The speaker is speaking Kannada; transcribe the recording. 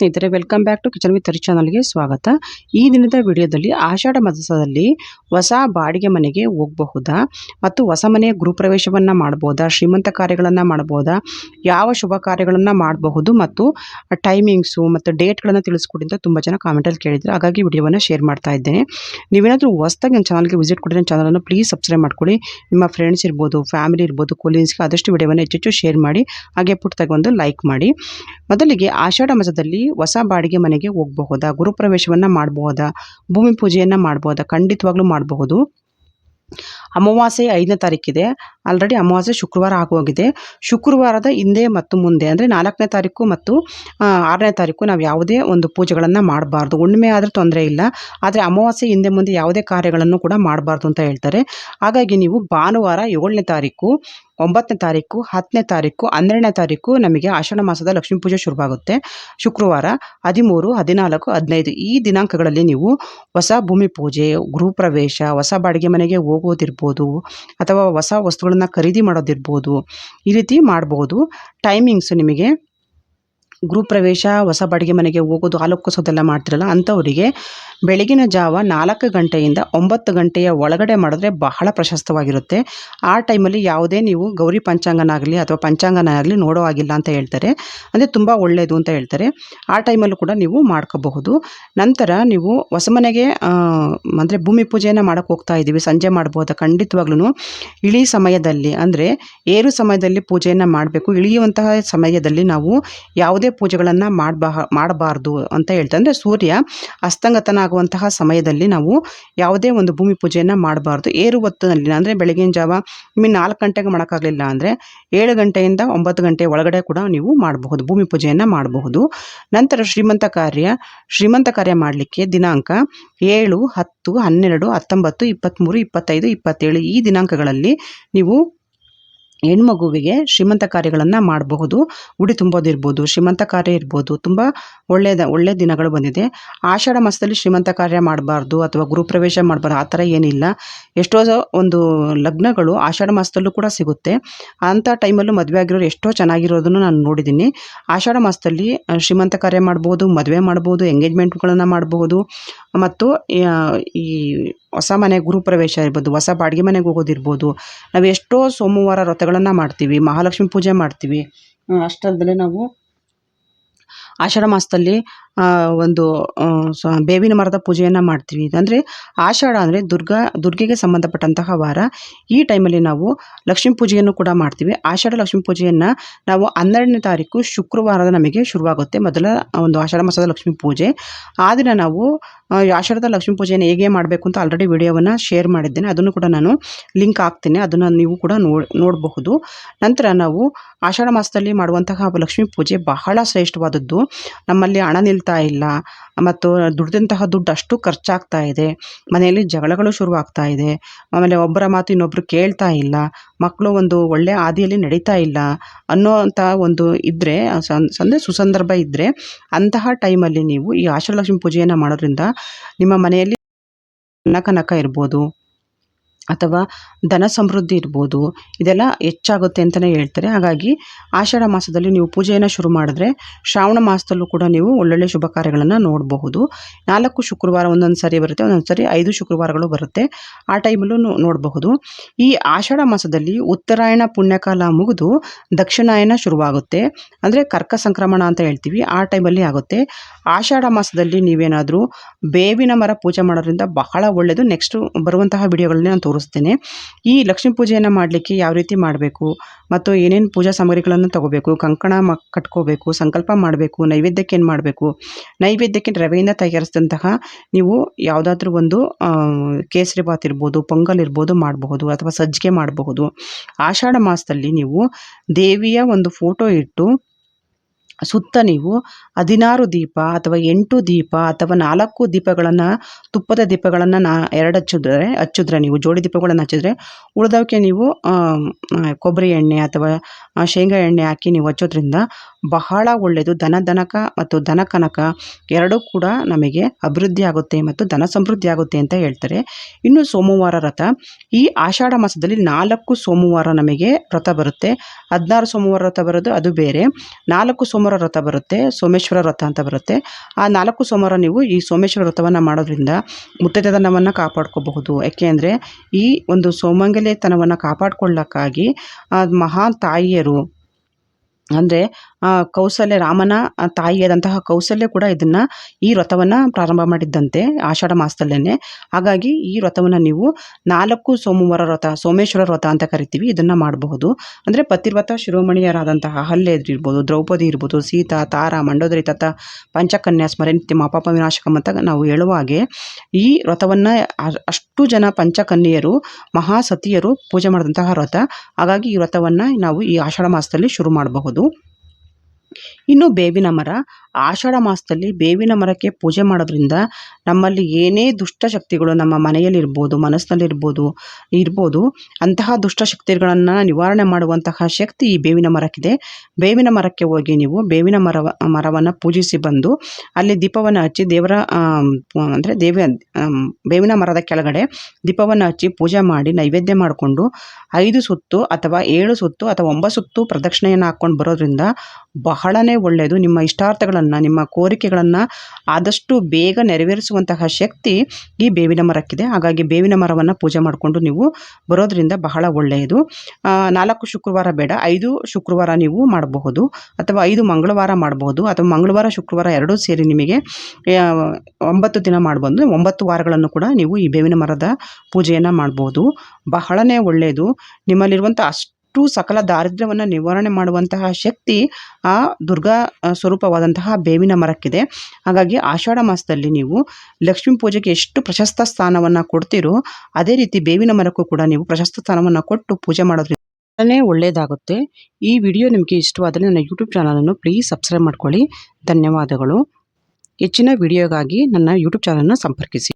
ಸ್ನೇಹಿತರೆ welcome back to kitchen with Tari ಚಾನಲ್ಗೆ ಸ್ವಾಗತ. ಈ ದಿನದ ವಿಡಿಯೋದಲ್ಲಿ ಆಷಾಢ ಮಾಸದಲ್ಲಿ ಹೊಸ ಬಾಡಿಗೆ ಮನೆಗೆ ಹೋಗಬಹುದಾ ಮತ್ತು ಹೊಸ ಮನೆಯ ಗೃಹಪ್ರವೇಶವನ್ನು ಮಾಡ್ಬೋದಾ, ಶ್ರೀಮಂತ ಕಾರ್ಯಗಳನ್ನು ಮಾಡ್ಬೋದಾ, ಯಾವ ಶುಭ ಕಾರ್ಯಗಳನ್ನು ಮಾಡಬಹುದು ಮತ್ತು ಟೈಮಿಂಗ್ಸು ಮತ್ತು ಡೇಟ್ಗಳನ್ನು ತಿಳಿಸ್ಕೊಡಿ ಅಂತ ತುಂಬ ಜನ ಕಾಮೆಂಟಲ್ಲಿ ಕೇಳಿದ್ರು. ಹಾಗಾಗಿ ವಿಡಿಯೋವನ್ನು ಶೇರ್ ಮಾಡ್ತಾ ಇದ್ದೇನೆ. ನೀವೇನಾದರೂ ಹೊಸದಾಗಿ ನನ್ನ ಚಾನಲ್ಗೆ ವಿಸಿಟ್ ಕೊಡಿ ನನ್ನ ಚಾನಲನ್ನು ಪ್ಲೀಸ್ ಸಬ್ಸ್ಕ್ರೈಬ್ ಮಾಡ್ಕೊಳ್ಳಿ. ನಿಮ್ಮ ಫ್ರೆಂಡ್ಸ್ ಇರ್ಬೋದು ಫ್ಯಾಮಿಲಿ ಇರ್ಬೋದು ಕೊಲೀನ್ಸ್ಗೆ ಆದಷ್ಟು ವಿಡಿಯೋವನ್ನು ಹೆಚ್ಚೆಚ್ಚು ಶೇರ್ ಮಾಡಿ, ಹಾಗೆ ಪುಟ್ಟದಾಗಿ ಒಂದು ಲೈಕ್ ಮಾಡಿ. ಮೊದಲಿಗೆ ಆಷಾಢ ಮಾಸದಲ್ಲಿ ಹೊಸ ಬಾಡಿಗೆ ಮನೆಗೆ ಹೋಗಬಹುದಾ? ಗುರುಪ್ರವೇಶವನ್ನು ಮಾಡಬಹುದಾ? ಭೂಮಿ ಪೂಜೆಯನ್ನು ಮಾಡಬಹುದಾ? ಖಂಡಿತವಾಗ್ಲೂ ಮಾಡಬಹುದು. ಅಮಾವಾಸ್ಯೆ ಐದನೇ ತಾರೀಕಿದೆ. ಆಲ್ರೆಡಿ ಅಮಾವಾಸ್ಯೆ ಶುಕ್ರವಾರ ಆಗೋಗಿದೆ. ಶುಕ್ರವಾರದ ಹಿಂದೆ ಮತ್ತು ಮುಂದೆ ಅಂದರೆ ನಾಲ್ಕನೇ ತಾರೀಕು ಮತ್ತು ಆರನೇ ತಾರೀಕು ನಾವು ಯಾವುದೇ ಒಂದು ಪೂಜೆಗಳನ್ನು ಮಾಡಬಾರ್ದು. ಹುಣ್ಣಿಮೆ ಆದರೆ ತೊಂದರೆ ಇಲ್ಲ. ಆದರೆ ಅಮಾವಾಸ್ಯೆ ಹಿಂದೆ ಮುಂದೆ ಯಾವುದೇ ಕಾರ್ಯಗಳನ್ನು ಕೂಡ ಮಾಡಬಾರ್ದು ಅಂತ ಹೇಳ್ತಾರೆ. ಹಾಗಾಗಿ ನೀವು ಭಾನುವಾರ ಏಳನೇ ತಾರೀಕು, ಒಂಬತ್ತನೇ ತಾರೀಕು, ಹತ್ತನೇ ತಾರೀಕು, ಹನ್ನೆರಡನೇ ತಾರೀಕು ನಮಗೆ ಆಷಾಢ ಮಾಸದ ಲಕ್ಷ್ಮೀ ಪೂಜೆ ಶುರುವಾಗುತ್ತೆ. ಶುಕ್ರವಾರ ಹದಿಮೂರು, ಹದಿನಾಲ್ಕು, ಹದಿನೈದು ಈ ದಿನಾಂಕಗಳಲ್ಲಿ ನೀವು ಹೊಸ ಭೂಮಿ ಪೂಜೆ ಗೃಹಪ್ರವೇಶ ಹೊಸ ಬಾಡಿಗೆ ಮನೆಗೆ ಹೋಗೋದಿರ್ಬೋದು. ಅಥವಾ ಹೊಸ ವಸ್ತುಗಳನ್ನು ಖರೀದಿ ಮಾಡೋದಿರ್ಬೋದು ಈ ರೀತಿ ಮಾಡ್ಬೋದು. ಟೈಮಿಂಗ್ಸ್ ನಿಮಗೆ ಗೃಹಪ್ರವೇಶ ಹೊಸ ಬಾಡಿಗೆ ಮನೆಗೆ ಹೋಗೋದು ಆಲೋಕಿಸೋದೆಲ್ಲ ಮಾಡ್ತಿರಲ್ಲ, ಅಂಥವರಿಗೆ ಬೆಳಗಿನ ಜಾವ ನಾಲ್ಕು ಗಂಟೆಯಿಂದ ಒಂಬತ್ತು ಗಂಟೆಯ ಒಳಗಡೆ ಮಾಡಿದ್ರೆ ಬಹಳ ಪ್ರಶಸ್ತವಾಗಿರುತ್ತೆ. ಆ ಟೈಮಲ್ಲಿ ಯಾವುದೇ ನೀವು ಗೌರಿ ಪಂಚಾಂಗನಾಗಲಿ ಅಥವಾ ಪಂಚಾಂಗನಾಗಲಿ ನೋಡೋ ಆಗಿಲ್ಲ ಅಂತ ಹೇಳ್ತಾರೆ. ಅಂದರೆ ತುಂಬ ಒಳ್ಳೆಯದು ಅಂತ ಹೇಳ್ತಾರೆ. ಆ ಟೈಮಲ್ಲೂ ಕೂಡ ನೀವು ಮಾಡ್ಕೋಬಹುದು. ನಂತರ ನೀವು ಹೊಸ ಮನೆಗೆ ಅಂದರೆ ಭೂಮಿ ಪೂಜೆಯನ್ನು ಮಾಡೋಕ್ಕೆ ಹೋಗ್ತಾ ಇದ್ದೀವಿ, ಸಂಜೆ ಮಾಡ್ಬೋದಾ. ಖಂಡಿತವಾಗ್ಲೂ ಇಳಿ ಸಮಯದಲ್ಲಿ, ಅಂದರೆ ಏರು ಸಮಯದಲ್ಲಿ ಪೂಜೆಯನ್ನು ಮಾಡಬೇಕು. ಇಳಿಯುವಂತಹ ಸಮಯದಲ್ಲಿ ನಾವು ಯಾವುದೇ ಪೂಜೆಗಳನ್ನು ಮಾಡಬಾ ಮಾಡಬಾರ್ದು ಅಂತ ಹೇಳ್ತಾರೆ ಅಂದರೆ ಸೂರ್ಯ ಅಸ್ತಂಗತನಾಗುವಂತಹ ಸಮಯದಲ್ಲಿ ನಾವು ಯಾವುದೇ ಒಂದು ಭೂಮಿ ಪೂಜೆಯನ್ನು ಮಾಡಬಾರ್ದು. ಏರು ಹೊತ್ತಿನಲ್ಲಿ ಅಂದರೆ ಬೆಳಗಿನ ಜಾವ ನಿಮಗೆ ನಾಲ್ಕು ಗಂಟೆಗೆ ಮಾಡೋಕ್ಕಾಗಲಿಲ್ಲ ಅಂದರೆ ಏಳು ಗಂಟೆಯಿಂದ ಒಂಬತ್ತು ಗಂಟೆ ಒಳಗಡೆ ಕೂಡ ನೀವು ಮಾಡಬಹುದು, ಭೂಮಿ ಪೂಜೆಯನ್ನು ಮಾಡಬಹುದು. ನಂತರ ಶ್ರೀಮಂತ ಕಾರ್ಯ ಶ್ರೀಮಂತ ಕಾರ್ಯ ಮಾಡಲಿಕ್ಕೆ ದಿನಾಂಕ ಏಳು, ಹತ್ತು, ಹನ್ನೆರಡು, ಹತ್ತೊಂಬತ್ತು ಇಪ್ಪತ್ತ್ಮೂರು ಇಪ್ಪತ್ತೈದು, ಇಪ್ಪತ್ತೇಳು ಈ ದಿನಾಂಕಗಳಲ್ಲಿ ನೀವು ಹೆಣ್ಮಗುವಿಗೆ ಶ್ರೀಮಂತ ಕಾರ್ಯಗಳನ್ನು ಮಾಡಬಹುದು, ಉಡಿ ತುಂಬೋದಿರ್ಬೋದು ಶ್ರೀಮಂತ ಕಾರ್ಯ ಇರ್ಬೋದು, ತುಂಬ ಒಳ್ಳೆಯದ ಒಳ್ಳೆಯ ದಿನಗಳು ಬಂದಿದೆ. ಆಷಾಢ ಮಾಸದಲ್ಲಿ ಶ್ರೀಮಂತ ಕಾರ್ಯ ಮಾಡಬಾರ್ದು ಅಥವಾ ಗೃಹಪ್ರವೇಶ ಮಾಡಬಾರ್ದು, ಆ ಥರ ಏನಿಲ್ಲ. ಎಷ್ಟೋ ಒಂದು ಲಗ್ನಗಳು ಆಷಾಢ ಮಾಸದಲ್ಲೂ ಕೂಡ ಸಿಗುತ್ತೆ. ಅಂಥ ಟೈಮಲ್ಲೂ ಮದುವೆ ಆಗಿರೋರು ಎಷ್ಟೋ ಚೆನ್ನಾಗಿರೋದನ್ನು ನಾನು ನೋಡಿದ್ದೀನಿ. ಆಷಾಢ ಮಾಸದಲ್ಲಿ ಶ್ರೀಮಂತ ಕಾರ್ಯ ಮಾಡ್ಬೋದು, ಮದುವೆ ಮಾಡ್ಬೋದು, ಎಂಗೇಜ್ಮೆಂಟ್ಗಳನ್ನು ಮಾಡಬಹುದು ಮತ್ತು ಈ ಹೊಸ ಮನೆ ಗೃಹಪ್ರವೇಶ ಇರ್ಬೋದು, ಹೊಸ ಬಾಡಿಗೆ ಮನೆಗೆ ಹೋಗೋದಿರ್ಬೋದು, ನಾವು ಎಷ್ಟೋ ಸೋಮವಾರ ವ್ರತಗಳನ್ನು ಮಾಡ್ತೀವಿ, ಮಹಾಲಕ್ಷ್ಮಿ ಪೂಜೆ ಮಾಡ್ತೀವಿ. ಅಷ್ಟಲ್ಲದೆ ನಾವು ಆಷಾಢ ಮಾಸದಲ್ಲಿ ಒಂದು ಸ, ಬೇವಿನ ಮರದ ಪೂಜೆಯನ್ನು ಮಾಡ್ತೀವಿ. ಅಂದರೆ ಆಷಾಢ ಅಂದರೆ ದುರ್ಗಾ, ದುರ್ಗೆಗೆ ಸಂಬಂಧಪಟ್ಟಂತಹ ವಾರ. ಈ ಟೈಮಲ್ಲಿ ನಾವು ಲಕ್ಷ್ಮೀ ಪೂಜೆಯನ್ನು ಕೂಡ ಮಾಡ್ತೀವಿ. ಆಷಾಢ ಲಕ್ಷ್ಮೀ ಪೂಜೆಯನ್ನು ನಾವು ಹನ್ನೆರಡನೇ ತಾರೀಕು ಶುಕ್ರವಾರದ ನಮಗೆ ಶುರುವಾಗುತ್ತೆ. ಮೊದಲ ಒಂದು ಆಷಾಢ ಮಾಸದ ಲಕ್ಷ್ಮೀ ಪೂಜೆ. ಆ ದಿನ ನಾವು ಆಷಾಢದ ಲಕ್ಷ್ಮೀ ಪೂಜೆಯನ್ನು ಹೇಗೆ ಮಾಡಬೇಕು ಅಂತ ಆಲ್ರೆಡಿ ವಿಡಿಯೋವನ್ನು ಶೇರ್ ಮಾಡಿದ್ದೇನೆ. ಅದನ್ನು ಕೂಡ ನಾನು ಲಿಂಕ್ ಹಾಕ್ತೀನಿ. ಅದನ್ನು ನೀವು ಕೂಡ ನೋಡಿ ನೋಡಬಹುದು. ನಂತರ ನಾವು ಆಷಾಢ ಮಾಸದಲ್ಲಿ ಮಾಡುವಂತಹ ಲಕ್ಷ್ಮೀ ಪೂಜೆ ಬಹಳ ಶ್ರೇಷ್ಠವಾದದ್ದು. ನಮ್ಮಲ್ಲಿ ಹಣ ನಿಲ್ತಾ ಇಲ್ಲ ಮತ್ತು ದುಡ್ದಂತಹ ದುಡ್ಡು ಅಷ್ಟು ಖರ್ಚಾಗ್ತಾ ಇದೆ. ಮನೆಯಲ್ಲಿ ಜಗಳಗಳು ಶುರುವಾಗ್ತಾ ಇದೆ. ಆಮೇಲೆ ಒಬ್ಬರ ಮಾತು ಇನ್ನೊಬ್ಬರು ಕೇಳ್ತಾ ಇಲ್ಲ. ಮಕ್ಕಳು ಒಂದು ಒಳ್ಳೆಯ ಹಾದಿಯಲ್ಲಿ ನಡೀತಾ ಇಲ್ಲ ಅನ್ನೋಂಥ ಒಂದು ಇದ್ದರೆ ಅಂದರೆ ಸುಸಂದರ್ಭ ಇದ್ದರೆ ಅಂತಹ ಟೈಮಲ್ಲಿ ನೀವು ಈ ಆಷಾಢಲಕ್ಷ್ಮಿ ಪೂಜೆಯನ್ನು ಮಾಡೋದ್ರಿಂದ ನಿಮ್ಮ ಮನೆಯಲ್ಲಿ ನಕ ಇರ್ಬೋದು. ಅಥವಾ ಧನ ಸಮೃದ್ಧಿ ಇರ್ಬೋದು, ಇದೆಲ್ಲ ಹೆಚ್ಚಾಗುತ್ತೆ ಅಂತಲೇ ಹೇಳ್ತಾರೆ. ಹಾಗಾಗಿ ಆಷಾಢ ಮಾಸದಲ್ಲಿ ನೀವು ಪೂಜೆಯನ್ನು ಶುರು ಮಾಡಿದ್ರೆ ಶ್ರಾವಣ ಮಾಸದಲ್ಲೂ ಕೂಡ ನೀವು ಒಳ್ಳೊಳ್ಳೆ ಶುಭ ಕಾರ್ಯಗಳನ್ನು ನೋಡಬಹುದು. ನಾಲ್ಕು ಶುಕ್ರವಾರ ಒಂದೊಂದು ಸರಿ ಬರುತ್ತೆ, ಒಂದೊಂದು ಸರಿ ಐದು ಶುಕ್ರವಾರಗಳು ಬರುತ್ತೆ. ಆ ಟೈಮಲ್ಲೂ ನೋಡಬಹುದು. ಈ ಆಷಾಢ ಮಾಸದಲ್ಲಿ ಉತ್ತರಾಯಣ ಪುಣ್ಯಕಾಲ ಮುಗಿದು ದಕ್ಷಿಣಾಯನ ಶುರುವಾಗುತ್ತೆ. ಅಂದರೆ ಕರ್ಕ ಸಂಕ್ರಮಣ ಅಂತ ಹೇಳ್ತೀವಿ, ಆ ಟೈಮಲ್ಲಿ ಆಗುತ್ತೆ. ಆಷಾಢ ಮಾಸದಲ್ಲಿ ನೀವೇನಾದರೂ ಬೇವಿನ ಮರ ಪೂಜೆ ಮಾಡೋದ್ರಿಂದ ಬಹಳ ಒಳ್ಳೆಯದು ನೆಕ್ಸ್ಟ್ ಬರುವಂತಹ ವಿಡಿಯೋಗಳಲ್ಲಿ ನಾನು ತೋರಿಸ್ತೇನೆ. ಈ ಲಕ್ಷ್ಮೀ ಪೂಜೆಯನ್ನು ಮಾಡಲಿಕ್ಕೆ ಯಾವ ರೀತಿ ಮಾಡಬೇಕು? ಮತ್ತು ಏನೇನು ಪೂಜಾ ಸಾಮಗ್ರಿಗಳನ್ನು ತಗೋಬೇಕು? ಕಂಕಣ ಮ ಕಟ್ಕೋಬೇಕು, ಸಂಕಲ್ಪ ಮಾಡಬೇಕು, ನೈವೇದ್ಯಕ್ಕೆ ಏನು ಮಾಡಬೇಕು? ನೈವೇದ್ಯಕ್ಕೆ ರವೆಯಿಂದ ತಯಾರಿಸಿದಂತಹ ನೀವು ಯಾವುದಾದ್ರೂ ಒಂದು ಕೇಸರಿ ಬಾತ್ ಇರ್ಬೋದು, ಪೊಂಗಲ್ ಇರ್ಬೋದು ಮಾಡಬಹುದು ಅಥವಾ ಸಜ್ಜಿಗೆ ಮಾಡಬಹುದು. ಆಷಾಢ ಮಾಸದಲ್ಲಿ ನೀವು ದೇವಿಯ ಒಂದು ಫೋಟೋ ಇಟ್ಟು ಸುತ್ತ ನೀವು ಹದಿನಾರು ದೀಪ ಅಥವಾ ಎಂಟು ದೀಪ ಅಥವಾ ನಾಲ್ಕು ದೀಪಗಳನ್ನು, ತುಪ್ಪದ ದೀಪಗಳನ್ನು ನಾ ಎರಡು ಹಚ್ಚಿದ್ರೆ ಹಚ್ಚಿದ್ರೆ ನೀವು, ಜೋಡಿ ದೀಪಗಳನ್ನು ಹಚ್ಚಿದ್ರೆ ಉಳಿದವಕ್ಕೆ ನೀವು ಕೊಬ್ಬರಿ ಎಣ್ಣೆ ಅಥವಾ ಶೇಂಗಾ ಎಣ್ಣೆ ಹಾಕಿ ನೀವು ಹಚ್ಚೋದ್ರಿಂದ ಬಹಳ ಒಳ್ಳೆಯದು. ಧನ ಧನಕ ಮತ್ತು ಧನ ಕನಕ ಎರಡೂ ಕೂಡ ನಮಗೆ ಅಭಿವೃದ್ಧಿ ಆಗುತ್ತೆ ಮತ್ತು ಧನ ಸಮೃದ್ಧಿ ಆಗುತ್ತೆ ಅಂತ ಹೇಳ್ತಾರೆ. ಇನ್ನು ಸೋಮವಾರ ರಥ. ಈ ಆಷಾಢ ಮಾಸದಲ್ಲಿ ನಾಲ್ಕು ಸೋಮವಾರ ನಮಗೆ ವ್ರತ ಬರುತ್ತೆ. ಹದಿನಾರು ಸೋಮವಾರ ವ್ರತ ಬರೋದು ಅದು ಬೇರೆ. ನಾಲ್ಕು ಸೋಮವಾರ ವ್ರತ ಬರುತ್ತೆ, ಸೋಮೇಶ್ವರ ವ್ರತ ಅಂತ ಬರುತ್ತೆ. ಆ ನಾಲ್ಕು ಸೋಮವಾರ ನೀವು ಈ ಸೋಮೇಶ್ವರ ವ್ರತವನ್ನು ಮಾಡೋದ್ರಿಂದ ಮುತ್ತೈದೆತನವನ್ನು ಕಾಪಾಡ್ಕೋಬಹುದು. ಯಾಕೆ ಅಂದರೆ ಈ ಒಂದು ಸೋಮಂಗಲೆತನವನ್ನು ಕಾಪಾಡ್ಕೊಳ್ಳೋಕ್ಕಾಗಿ ಆ ಮಹಾನ್ ತಾಯಿಯರು ಅಂದರೆ ಕೌಸಲ್ಯ ರಾಮನ ತಾಯಿಯಾದಂತಹ ಕೌಸಲ್ಯ ಕೂಡ ಇದನ್ನು ಈ ವ್ರತವನ್ನು ಪ್ರಾರಂಭ ಮಾಡಿದ್ದಂತೆ ಆಷಾಢ ಮಾಸದಲ್ಲೇ ಹಾಗಾಗಿ ಈ ವ್ರತವನ್ನು ನೀವು ನಾಲ್ಕು ಸೋಮವಾರ ವ್ರತ, ಸೋಮೇಶ್ವರ ವ್ರತ ಅಂತ ಕರಿತೀವಿ, ಇದನ್ನು ಮಾಡಬಹುದು. ಅಂದರೆ ಪತಿವ್ರತ ಶಿರೋಮಣಿಯರಾದಂತಹ ಹಲ್ಲೆ ಇರ್ಬೋದು, ದ್ರೌಪದಿ ಇರ್ಬೋದು, ಸೀತಾ, ತಾರ, ಮಂಡೋದರಿ ತತ್ತ ಪಂಚಕನ್ಯಾ, ಸ್ಮರಣೆ ನಿತ್ಯ, ಮಾಪಾಪ ವಿನಾಶಕಂ ಅಂತ ನಾವು ಹೇಳುವ ಹಾಗೆ ಈ ವ್ರತವನ್ನು ಅಷ್ಟು ಜನ ಪಂಚಕನ್ಯೆಯರು, ಮಹಾಸತಿಯರು ಪೂಜೆ ಮಾಡಿದಂತಹ ವ್ರತ. ಹಾಗಾಗಿ ಈ ವ್ರತವನ್ನು ನಾವು ಈ ಆಷಾಢ ಮಾಸದಲ್ಲಿ ಶುರು ಮಾಡಬಹುದು. ಇನ್ನು ಬೇವಿನ ಮರ. ಆಷಾಢ ಮಾಸದಲ್ಲಿ ಬೇವಿನ ಮರಕ್ಕೆ ಪೂಜೆ ಮಾಡೋದ್ರಿಂದ ನಮ್ಮಲ್ಲಿ ಏನೇ ದುಷ್ಟಶಕ್ತಿಗಳು ನಮ್ಮ ಮನೆಯಲ್ಲಿರ್ಬೋದು ಮನಸ್ಸಿನಲ್ಲಿರ್ಬೋದು ಇರ್ಬೋದು, ಅಂತಹ ದುಷ್ಟಶಕ್ತಿಗಳನ್ನು ನಿವಾರಣೆ ಮಾಡುವಂತಹ ಶಕ್ತಿ ಈ ಬೇವಿನ ಮರಕ್ಕಿದೆ. ಬೇವಿನ ಮರಕ್ಕೆ ಹೋಗಿ ನೀವು ಬೇವಿನ ಮರವ, ಮರವನ್ನು ಪೂಜಿಸಿ ಬಂದು ಅಲ್ಲಿ ದೀಪವನ್ನು ಹಚ್ಚಿ ದೇವರ ಅಂದರೆ ದೇವಿ ಬೇವಿನ ಮರದ ಕೆಳಗಡೆ ದೀಪವನ್ನು ಹಚ್ಚಿ ಪೂಜೆ ಮಾಡಿ ನೈವೇದ್ಯ ಮಾಡಿಕೊಂಡು ಐದು ಸುತ್ತು ಅಥವಾ ಏಳು ಸುತ್ತು ಅಥವಾ ಒಂಬತ್ತು ಸುತ್ತು ಪ್ರದಕ್ಷಿಣೆಯನ್ನು ಹಾಕ್ಕೊಂಡು ಬರೋದ್ರಿಂದ ಬಹಳನೇ ಒಳ್ಳೆಯದು. ನಿಮ್ಮ ಇಷ್ಟಾರ್ಥಗಳನ್ನು, ನಿಮ್ಮ ಕೋರಿಕೆಗಳನ್ನು ಆದಷ್ಟು ಬೇಗ ನೆರವೇರಿಸುವಂತಹ ಶಕ್ತಿ ಈ ಬೇವಿನ ಮರಕ್ಕಿದೆ. ಹಾಗಾಗಿ ಬೇವಿನ ಮರವನ್ನು ಪೂಜೆ ಮಾಡಿಕೊಂಡು ನೀವು ಬರೋದರಿಂದ ಬಹಳ ಒಳ್ಳೆಯದು. ನಾಲ್ಕು ಶುಕ್ರವಾರ ಬೇಡ, ಐದು ಶುಕ್ರವಾರ ನೀವು ಮಾಡಬಹುದು ಅಥವಾ ಐದು ಮಂಗಳವಾರ ಮಾಡಬಹುದು ಅಥವಾ ಮಂಗಳವಾರ, ಶುಕ್ರವಾರ ಎರಡೂ ಸೇರಿ ನಿಮಗೆ ಒಂಬತ್ತು ದಿನ ಮಾಡಬಹುದು ಒಂಬತ್ತು ವಾರಗಳನ್ನು ಕೂಡ ನೀವು ಈ ಬೇವಿನ ಮರದ ಪೂಜೆಯನ್ನು ಮಾಡಬಹುದು ಬಹಳನೇ ಒಳ್ಳೆಯದು. ನಿಮ್ಮಲ್ಲಿರುವಂಥ ಅಷ್ಟು ಅಷ್ಟು ಸಕಲ ದಾರಿದ್ರ್ಯವನ್ನು ನಿವಾರಣೆ ಮಾಡುವಂತಹ ಶಕ್ತಿ ಆ ದುರ್ಗಾ ಸ್ವರೂಪವಾದಂತಹ ಬೇವಿನ ಮರಕ್ಕಿದೆ. ಹಾಗಾಗಿ ಆಷಾಢ ಮಾಸದಲ್ಲಿ ನೀವು ಲಕ್ಷ್ಮೀ ಪೂಜೆಗೆ ಎಷ್ಟು ಪ್ರಶಸ್ತ ಸ್ಥಾನವನ್ನು ಕೊಡ್ತೀರೋ ಅದೇ ರೀತಿ ಬೇವಿನ ಮರಕ್ಕೂ ಕೂಡ ನೀವು ಪ್ರಶಸ್ತ ಸ್ಥಾನವನ್ನು ಕೊಟ್ಟು ಪೂಜೆ ಮಾಡೋದ್ರಿಂದ ಒಳ್ಳೆಯದಾಗುತ್ತೆ ಈ ವಿಡಿಯೋ ನಿಮಗೆ ಇಷ್ಟವಾದರೆ ನನ್ನ ಯೂಟ್ಯೂಬ್ ಚಾನಲನ್ನು ಪ್ಲೀಸ್ ಸಬ್ಸ್ಕ್ರೈಬ್ ಮಾಡ್ಕೊಳ್ಳಿ. ಧನ್ಯವಾದಗಳು. ಹೆಚ್ಚಿನ ವಿಡಿಯೋಗಾಗಿ ನನ್ನ ಯೂಟ್ಯೂಬ್ ಚಾನಲನ್ನು ಸಂಪರ್ಕಿಸಿ.